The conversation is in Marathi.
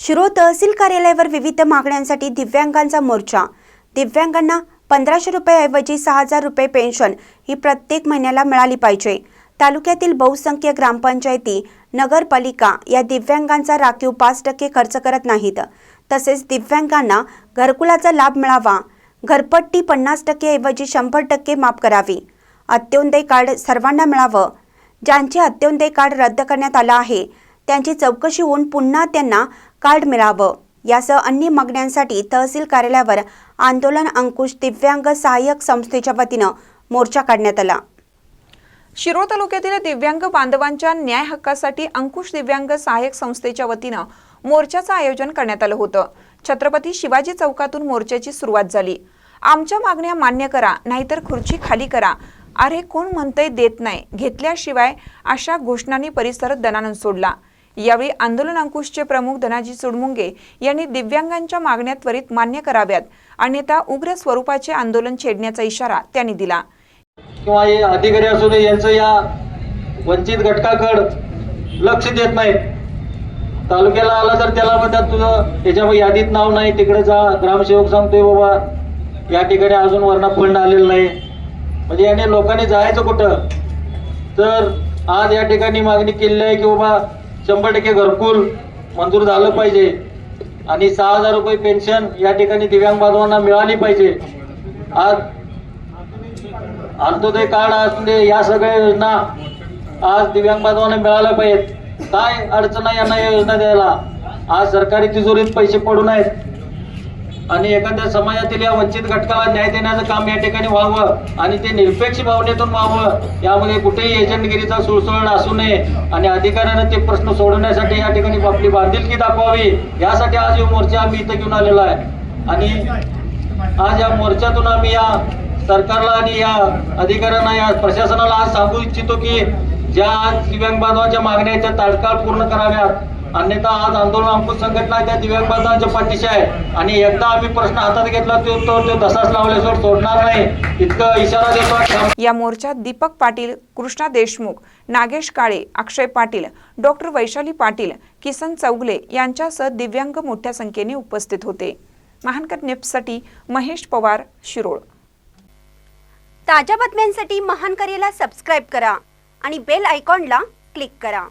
शिरो तहसील कार्यालयावर विविध मागण्यांसाठी दिव्यांगांचा मोर्चा. दिव्यांगांना पंधराशे रुपयाऐवजी सहा हजार रुपये पेन्शन ही प्रत्येक महिन्याला मिळाली पाहिजे. तालुक्यातील बहुसंख्य ग्रामपंचायती नगरपालिका या दिव्यांगांचा राखीव पाच टक्के खर्च करत नाहीत. तसेच दिव्यांगांना घरकुलाचा लाभ मिळावा. घरपट्टी पन्नास टक्केऐवजी शंभर टक्के माफ करावी. अत्योदय कार्ड सर्वांना मिळावं. ज्यांचे अत्योदय कार्ड रद्द करण्यात आलं आहे त्यांची चौकशी होऊन पुन्हा त्यांना कार्ड मिळावं. यासह अन्य मागण्यांसाठी तहसील कार्यालयावर आंदोलन अंकुश दिव्यांग सहाय्यक संस्थेच्या वतीनं मोर्चा काढण्यात आला. शिरोळ तालुक्यातील दिव्यांग बांधवांच्या न्याय हक्कासाठी अंकुश दिव्यांग सहाय्यक संस्थेच्या वतीनं मोर्चाचं आयोजन करण्यात आलं होतं. छत्रपती शिवाजी चौकातून मोर्चाची सुरुवात झाली. आमच्या मागण्या मान्य करा नाहीतर खुर्ची खाली करा. अरे कोण म्हणतंय देत नाही घेतल्याशिवाय अशा घोषणांनी परिसर दणानून सोडला. यावेळी आंदोलन अंकुशचे प्रमुख धनाजी सुडमुंगे यांनी दिव्यांगांच्या मागण्या त्वरित मान्य कराव्यात अन्यथा उग्र स्वरूपाचे आंदोलन छेडण्याचा इशारा त्यांनी दिला. किंवा हे अधिकारी असून यांचं या वंचित घटकाकड लक्ष देत नाहीत. तालुक्याला आला तर त्याला म्हणतात तुझं त्याच्या यादीत नाव नाही तिकडे जा ग्रामसेवक सांगतोय बाबा या ठिकाणी अजून वर्ण फंड आलेलं नाही. म्हणजे याने लोकांनी जायचं कुठं? तर आज या ठिकाणी मागणी केलेली आहे की बाबा शंभर टक्के घरकुल मंजूर झालं पाहिजे. आणि सहा हजार रुपये पेन्शन या ठिकाणी दिव्यांग बांधवांना मिळाली पाहिजे. आज अंत्योदय कार्ड असू दे या सगळ्या योजना आज दिव्यांग बांधवांना मिळाल्या पाहिजेत. काय अडचण आहे यांना या योजना द्यायला? आज सरकारी तिजोरीत पैसे पडून आहेत आणि एखाद्या समाजातील या वंचित घटकाला न्याय देण्याचं काम या ठिकाणी व्हावं आणि ते निरपेक्ष भावनेतून व्हावं यामध्ये कुठेही एजंटगिरीचा सुळसुळण असू नये आणि अधिकाऱ्यानं ते प्रश्न सोडवण्यासाठी या ठिकाणी आपली बांधिलकी दाखवावी यासाठी आज हा मोर्चा आम्ही इथं घेऊन आलेला आहे. आणि आज या मोर्चातून आम्ही या सरकारला आणि या अधिकाऱ्यांना या प्रशासनाला आज सांगू इच्छितो की ज्या आज दिव्यांग बांधवांच्या मागण्या आहेत त्या तात्काळ पूर्ण कराव्यात. अन्यथा आज आंदोलन अंकुश संघटना त्या दिव्यांग बांधवांच्या पाठीशी आहे. आणि एकदा आम्ही प्रश्न हातात घेतला तो तो तसाच लावल्याशिवाय सोडणार नाही. इतकं इशारा देतो या मोर्चात दीपक पाटील कृष्णा देशमुख नागेश काळे अक्षय पाटील डॉक्टर वैशाली पाटील किसन चौगले यांच्यासह दिव्यांग मोठ्या संख्येने उपस्थित होते. महानकर निप्ससाठी महेश पवार शिरोळ. ताज्या बातम्यांसाठी महान करेला सबस्क्राईब करा आणि बेल आयकॉनला क्लिक करा.